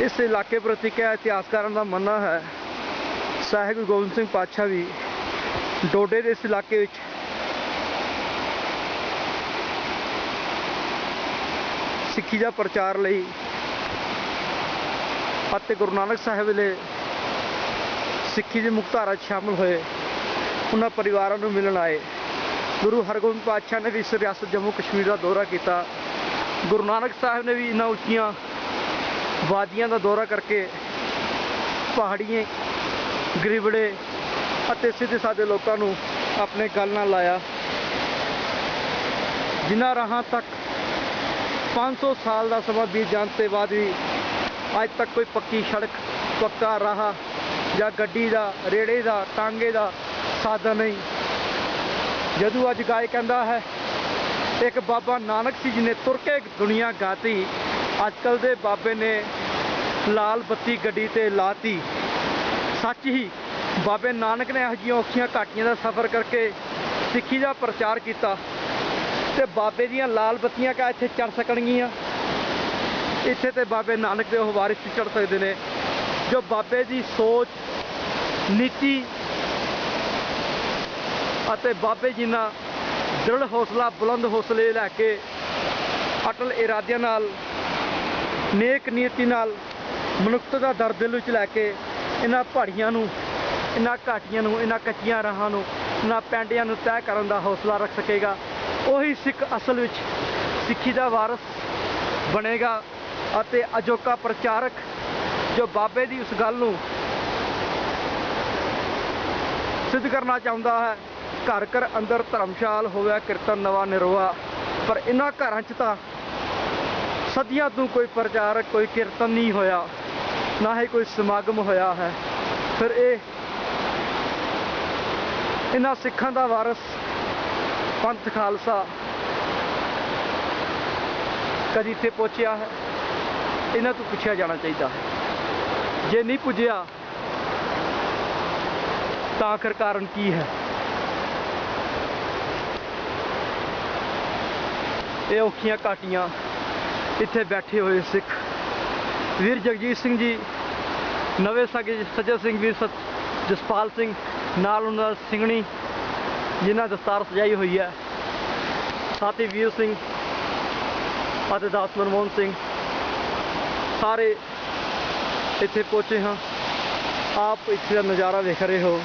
ਇਸ ਇਲਾਕੇ ਪ੍ਰਤੀ ਕਿਆ ਇਤਿਹਾਸਕਾਰਾਂ ਦਾ ਮੰਨਣਾ ਹੈ ਸਾਹਿਬ ਗੁਰੂ ਗੋਬਿੰਦ ਸਿੰਘ ਪਾਤਸ਼ਾਹ ਵੀ ਡੋਡੇ ਦੇ ਇਸ ਇਲਾਕੇ ਵਿੱਚ। ਸਿੱਖੀ ਦਾ ਪ੍ਰਚਾਰ ਲਈ ਅਤੇ ਗੁਰੂ ਨਾਨਕ ਸਾਹਿਬ ਵੇਲੇ ਸਿੱਖੀ ਦੀ ਮੁਕਤਾਰਾ 'ਚ ਸ਼ਾਮਲ ਹੋਏ, ਉਹਨਾਂ ਪਰਿਵਾਰਾਂ ਨੂੰ ਮਿਲਣ ਆਏ। ਗੁਰੂ ਹਰਗੋਬਿੰਦ ਪਾਤਸ਼ਾਹ ਨੇ ਵੀ ਇਸ ਰਿਆਸਤ ਜੰਮੂ ਕਸ਼ਮੀਰ ਦਾ ਦੌਰਾ ਕੀਤਾ। ਗੁਰੂ ਨਾਨਕ ਸਾਹਿਬ ਨੇ ਵੀ ਇਹਨਾਂ ਉੱਚੀਆਂ ਵਾਦੀਆਂ ਦਾ ਦੌਰਾ ਕਰਕੇ ਪਹਾੜੀਏ ਗਰੀਬੜੇ ਅਤੇ ਸਿੱਧੇ ਸਾਦੇ ਲੋਕਾਂ ਨੂੰ ਆਪਣੇ ਗੱਲ ਨਾਲ ਲਾਇਆ। ਜਿਨ੍ਹਾਂ ਰਾਹਾਂ ਤੱਕ 500 ਸਾਲ ਦਾ ਸਮਾਂ ਬੀਤ ਜਾਣ ਤੇ ਬਾਅਦ ਵੀ ਅੱਜ ਤੱਕ ਕੋਈ ਪੱਕੀ ਸੜਕ, ਪੱਕਾ ਰਾਹ ਜਾਂ ਗੱਡੀ ਦਾ, ਰੇੜੇ ਦਾ, ਟਾਂਗੇ ਦਾ ਸਾਧਨ ਨਹੀਂ। ਜਦੋਂ ਅੱਜ ਗਾਇ ਕਹਿੰਦਾ ਹੈ, ਇੱਕ ਬਾਬਾ ਨਾਨਕ ਸੀ ਜੀ ਨੇ ਤੁਰ ਕੇ ਦੁਨੀਆ ਗਾਤੀ ਅੱਜ ਕੱਲ ਦੇ ਬਾਬੇ ਨੇ ਲਾਲ ਬੱਤੀ ਗੱਡੀ ਤੇ ਲਾਤੀ। ਸੱਚ ਹੀ, ਬਾਬੇ ਨਾਨਕ ਨੇ ਇਹੋ ਜਿਹੀਆਂ ਔਖੀਆਂ ਘਾਟੀਆਂ ਦਾ ਸਫ਼ਰ ਕਰਕੇ ਸਿੱਖੀ ਦਾ ਪ੍ਰਚਾਰ ਕੀਤਾ ਤੇ ਬਾਬੇ ਦੀਆਂ ਲਾਲ ਬੱਤੀਆਂ ਕਾ ਇੱਥੇ ਚੜ ਸਕਣਗੀਆਂ? ਇੱਥੇ ਤੇ ਬਾਬੇ ਨਾਨਕ ਦੇ ਉਹ ਵਾਰਿਸ ਚੜ ਸਕਦੇ ਨੇ, ਜੋ ਬਾਬੇ ਦੀ ਸੋਚ, ਨੀਤੀ ਅਤੇ ਬਾਬੇ ਜੀ ਨਾਲ ਦ੍ਰਿੜ ਹੌਸਲਾ, ਬੁਲੰਦ ਹੌਸਲੇ ਲੈ ਕੇ ਅਟਲ ਇਰਾਦਿਆਂ ਨਾਲ ਨੇਕ ਨੀਤੀ ਨਾਲ ਮਨੁੱਖਤਾ ਦਾ ਦਰਦ ਦਿਲ ਵਿੱਚ ਲੈ ਕੇ ਇਹਨਾਂ ਪਹਾੜੀਆਂ ਨੂੰ, ਇਹਨਾਂ ਘਾਟੀਆਂ ਨੂੰ, ਇਹਨਾਂ ਕੱਚੀਆਂ ਰਾਹਾਂ ਨੂੰ, ਇਹਨਾਂ ਪੈਂਡਿਆਂ ਨੂੰ ਤੈਅ ਕਰਨ ਦਾ ਹੌਸਲਾ ਰੱਖ ਸਕੇਗਾ। ਉਹੀ ਸਿੱਖ ਅਸਲ ਵਿੱਚ ਸਿੱਖੀ ਦਾ ਵਾਰਸ ਬਣੇਗਾ ਅਤੇ ਅਜੋਕਾ ਪ੍ਰਚਾਰਕ ਜੋ ਬਾਬੇ ਦੀ ਉਸ ਗੱਲ ਨੂੰ ਸਿੱਧ ਕਰਨਾ ਚਾਹੁੰਦਾ ਹੈ, ਘਰ ਘਰ ਅੰਦਰ ਧਰਮਸ਼ਾਲ ਹੋਵੇ ਕੀਰਤਨ ਨਵਾ ਨਿਰਵਾ ਪਰ ਇਹਨਾਂ ਘਰਾਂ 'ਚ ਤਾਂ ਸਦੀਆਂ ਤੋਂ ਕੋਈ ਪ੍ਰਚਾਰਕ ਕੋਈ ਕੀਰਤਨ ਨਹੀਂ ਹੋਇਆ, ਨਾ ਹੀ ਕੋਈ ਸਮਾਗਮ ਹੋਇਆ ਹੈ। ਫਿਰ ਇਹ ਇਹਨਾਂ ਸਿੱਖਾਂ ਦਾ ਵਾਰਸ, ਪੰਥ ਖਾਲਸਾ ਕਦੀ ਇੱਥੇ ਪਹੁੰਚਿਆ ਹੈ? ਇਹਨਾਂ ਤੋਂ ਪੁੱਛਿਆ ਜਾਣਾ ਚਾਹੀਦਾ ਹੈ। ਜੇ ਨਹੀਂ ਪੁੱਜਿਆ, ਤਾਂ ਆਖਰ ਕਾਰਨ ਕੀ ਹੈ? ਇਹ ਔਖੀਆਂ ਘਾਟੀਆਂ ਇੱਥੇ ਬੈਠੇ ਹੋਏ ਸਿੱਖ ਵੀਰ ਜਗਜੀਤ ਸਿੰਘ ਜੀ, ਨਵੇਂ ਸਾਗੇ ਸੱਜਾ ਸਿੰਘ ਵੀਰ ਸਤ, ਜਸਪਾਲ ਸਿੰਘ, ਨਾਲ ਉਹਨਾਂ ਦਾ ਸਿੰਘਣੀ, ਜਿਨ੍ਹਾਂ ਦਸਤਾਰ ਸਜਾਈ ਹੋਈ ਹੈ। ਸਾਥੀ ਵੀਰ ਸਿੰਘ ਅਤੇ ਦਾਸ ਮਨਮੋਹਨ ਸਿੰਘ, ਸਾਰੇ ਇੱਥੇ ਪਹੁੰਚੇ ਹਾਂ। ਆਪ ਇੱਥੇ ਦਾ ਨਜ਼ਾਰਾ ਵੇਖ ਰਹੇ ਹੋ।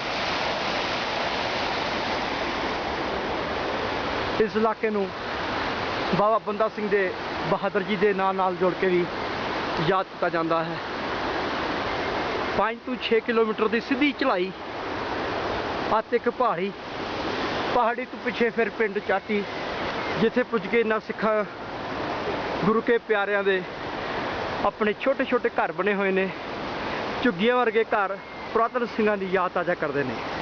ਇਸ ਇਲਾਕੇ ਨੂੰ ਬਾਬਾ ਬੰਦਾ ਸਿੰਘ ਦੇ ਬਹਾਦਰ ਜੀ ਦੇ ਨਾਂ ਨਾਲ ਜੋੜ ਕੇ ਵੀ ਯਾਦ ਕੀਤਾ ਜਾਂਦਾ ਹੈ। 5 ਤੋਂ 6 ਕਿਲੋਮੀਟਰ ਦੀ ਸਿੱਧੀ ਚੜ੍ਹਾਈ ਅਤੇ ਇੱਕ ਪਹਾੜੀ ਪਹਾੜੀ ਤੋਂ ਪਿੱਛੇ ਫਿਰ ਪਿੰਡ ਚਾਟੀ, ਜਿੱਥੇ ਪੁੱਜ ਕੇ ਇਹਨਾਂ ਸਿੱਖਾਂ ਗੁਰੂ ਕੇ ਪਿਆਰਿਆਂ ਦੇ ਆਪਣੇ ਛੋਟੇ ਛੋਟੇ ਘਰ ਬਣੇ ਹੋਏ ਨੇ। ਝੁੱਗੀਆਂ ਵਰਗੇ ਘਰ ਪੁਰਾਤਨ ਸਿੰਘਾਂ ਦੀ ਯਾਦ ਤਾਜ਼ਾ ਕਰਦੇ ਨੇ।